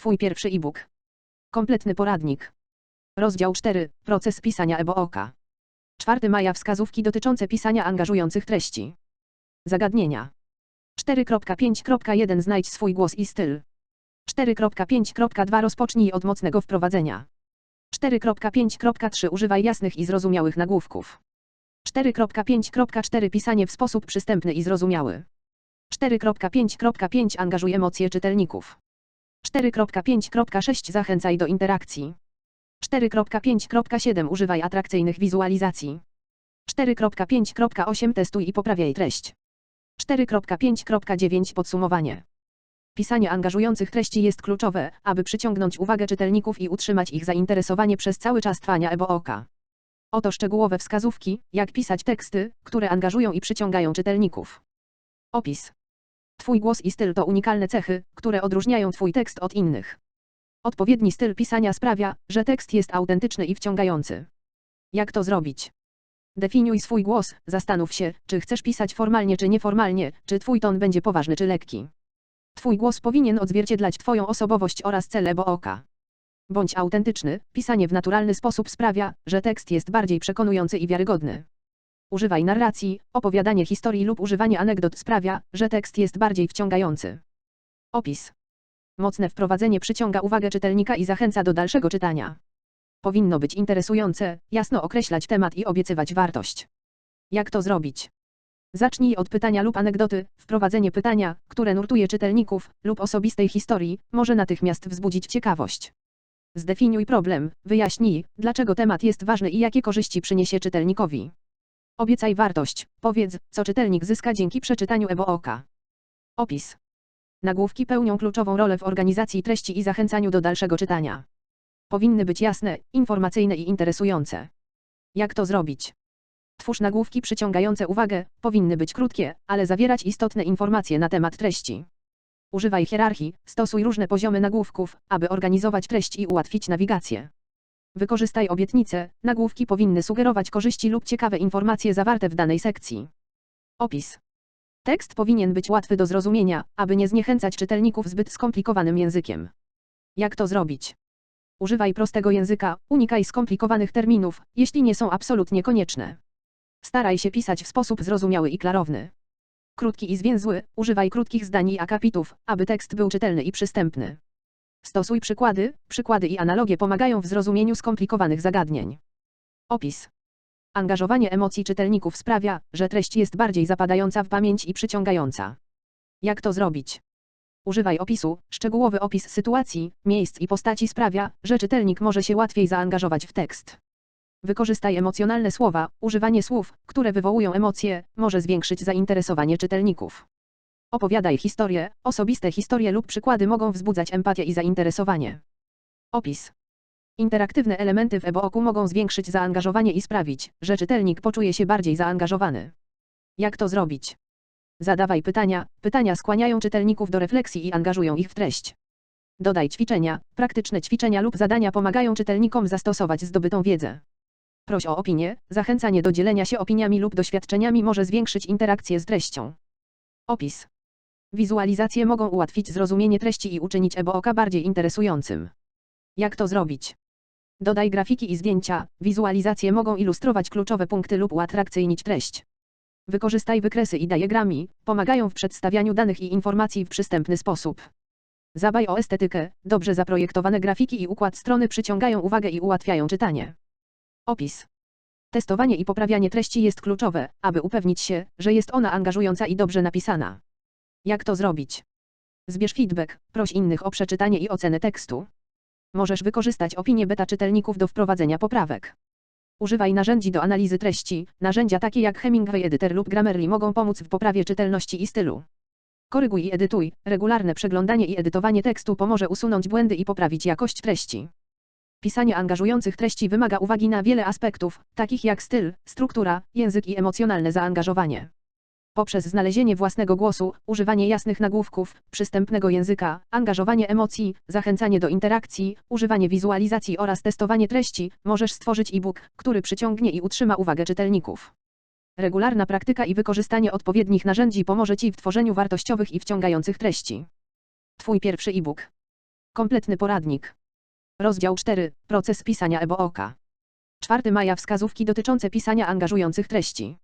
Twój pierwszy e-book. Kompletny poradnik. Rozdział 4. Proces pisania EBOOKA. 4 maja wskazówki dotyczące pisania angażujących treści. Zagadnienia. 4.5.1 Znajdź swój głos i styl. 4.5.2 Rozpocznij od mocnego wprowadzenia. 4.5.3 Używaj jasnych i zrozumiałych nagłówków. 4.5.4 Pisanie w sposób przystępny i zrozumiały. 4.5.5 Angażuj emocje czytelników. 4.5.6 Zachęcaj do interakcji. 4.5.7 Używaj atrakcyjnych wizualizacji. 4.5.8 Testuj i poprawiaj treść. 4.5.9 Podsumowanie. Pisanie angażujących treści jest kluczowe, aby przyciągnąć uwagę czytelników i utrzymać ich zainteresowanie przez cały czas trwania EBOOKA. Oto szczegółowe wskazówki, jak pisać teksty, które angażują i przyciągają czytelników. Opis. Twój głos i styl to unikalne cechy, które odróżniają Twój tekst od innych. Odpowiedni styl pisania sprawia, że tekst jest autentyczny i wciągający. Jak to zrobić? Definiuj swój głos, zastanów się, czy chcesz pisać formalnie czy nieformalnie, czy Twój ton będzie poważny czy lekki. Twój głos powinien odzwierciedlać Twoją osobowość oraz cele oka. Bądź autentyczny, pisanie w naturalny sposób sprawia, że tekst jest bardziej przekonujący i wiarygodny. Używaj narracji, opowiadanie historii lub używanie anegdot sprawia, że tekst jest bardziej wciągający. Opis. Mocne wprowadzenie przyciąga uwagę czytelnika i zachęca do dalszego czytania. Powinno być interesujące, jasno określać temat i obiecywać wartość. Jak to zrobić? Zacznij od pytania lub anegdoty. Wprowadzenie pytania, które nurtuje czytelników, lub osobistej historii, może natychmiast wzbudzić ciekawość. Zdefiniuj problem, wyjaśnij, dlaczego temat jest ważny i jakie korzyści przyniesie czytelnikowi. Obiecaj wartość, powiedz, co czytelnik zyska dzięki przeczytaniu EBOOKA. Opis. Nagłówki pełnią kluczową rolę w organizacji treści i zachęcaniu do dalszego czytania. Powinny być jasne, informacyjne i interesujące. Jak to zrobić? Twórz nagłówki przyciągające uwagę, powinny być krótkie, ale zawierać istotne informacje na temat treści. Używaj hierarchii, stosuj różne poziomy nagłówków, aby organizować treść i ułatwić nawigację. Wykorzystaj obietnice, nagłówki powinny sugerować korzyści lub ciekawe informacje zawarte w danej sekcji. Opis. Tekst powinien być łatwy do zrozumienia, aby nie zniechęcać czytelników zbyt skomplikowanym językiem. Jak to zrobić? Używaj prostego języka, unikaj skomplikowanych terminów, jeśli nie są absolutnie konieczne. Staraj się pisać w sposób zrozumiały i klarowny. Krótki i zwięzły, używaj krótkich zdań i akapitów, aby tekst był czytelny i przystępny. Stosuj przykłady, przykłady i analogie pomagają w zrozumieniu skomplikowanych zagadnień. Opis. Angażowanie emocji czytelników sprawia, że treść jest bardziej zapadająca w pamięć i przyciągająca. Jak to zrobić? Używaj opisu, szczegółowy opis sytuacji, miejsc i postaci sprawia, że czytelnik może się łatwiej zaangażować w tekst. Wykorzystaj emocjonalne słowa, używanie słów, które wywołują emocje, może zwiększyć zainteresowanie czytelników. Opowiadaj historie, osobiste historie lub przykłady mogą wzbudzać empatię i zainteresowanie. Opis. Interaktywne elementy w e-booku mogą zwiększyć zaangażowanie i sprawić, że czytelnik poczuje się bardziej zaangażowany. Jak to zrobić? Zadawaj pytania, pytania skłaniają czytelników do refleksji i angażują ich w treść. Dodaj ćwiczenia, praktyczne ćwiczenia lub zadania pomagają czytelnikom zastosować zdobytą wiedzę. Proś o opinię, zachęcanie do dzielenia się opiniami lub doświadczeniami może zwiększyć interakcję z treścią. Opis. Wizualizacje mogą ułatwić zrozumienie treści i uczynić e-booka bardziej interesującym. Jak to zrobić? Dodaj grafiki i zdjęcia, wizualizacje mogą ilustrować kluczowe punkty lub uatrakcyjnić treść. Wykorzystaj wykresy i diagramy, pomagają w przedstawianiu danych i informacji w przystępny sposób. Zabaj o estetykę, dobrze zaprojektowane grafiki i układ strony przyciągają uwagę i ułatwiają czytanie. Opis. Testowanie i poprawianie treści jest kluczowe, aby upewnić się, że jest ona angażująca i dobrze napisana. Jak to zrobić? Zbierz feedback, proś innych o przeczytanie i ocenę tekstu. Możesz wykorzystać opinie beta czytelników do wprowadzenia poprawek. Używaj narzędzi do analizy treści. Narzędzia takie jak Hemingway Editor lub Grammarly mogą pomóc w poprawie czytelności i stylu. Koryguj i edytuj. Regularne przeglądanie i edytowanie tekstu pomoże usunąć błędy i poprawić jakość treści. Pisanie angażujących treści wymaga uwagi na wiele aspektów, takich jak styl, struktura, język i emocjonalne zaangażowanie. Poprzez znalezienie własnego głosu, używanie jasnych nagłówków, przystępnego języka, angażowanie emocji, zachęcanie do interakcji, używanie wizualizacji oraz testowanie treści, możesz stworzyć e-book, który przyciągnie i utrzyma uwagę czytelników. Regularna praktyka i wykorzystanie odpowiednich narzędzi pomoże Ci w tworzeniu wartościowych i wciągających treści. Twój pierwszy e-book. Kompletny poradnik. Rozdział 4. Proces pisania e-booka. 4 maja wskazówki dotyczące pisania angażujących treści.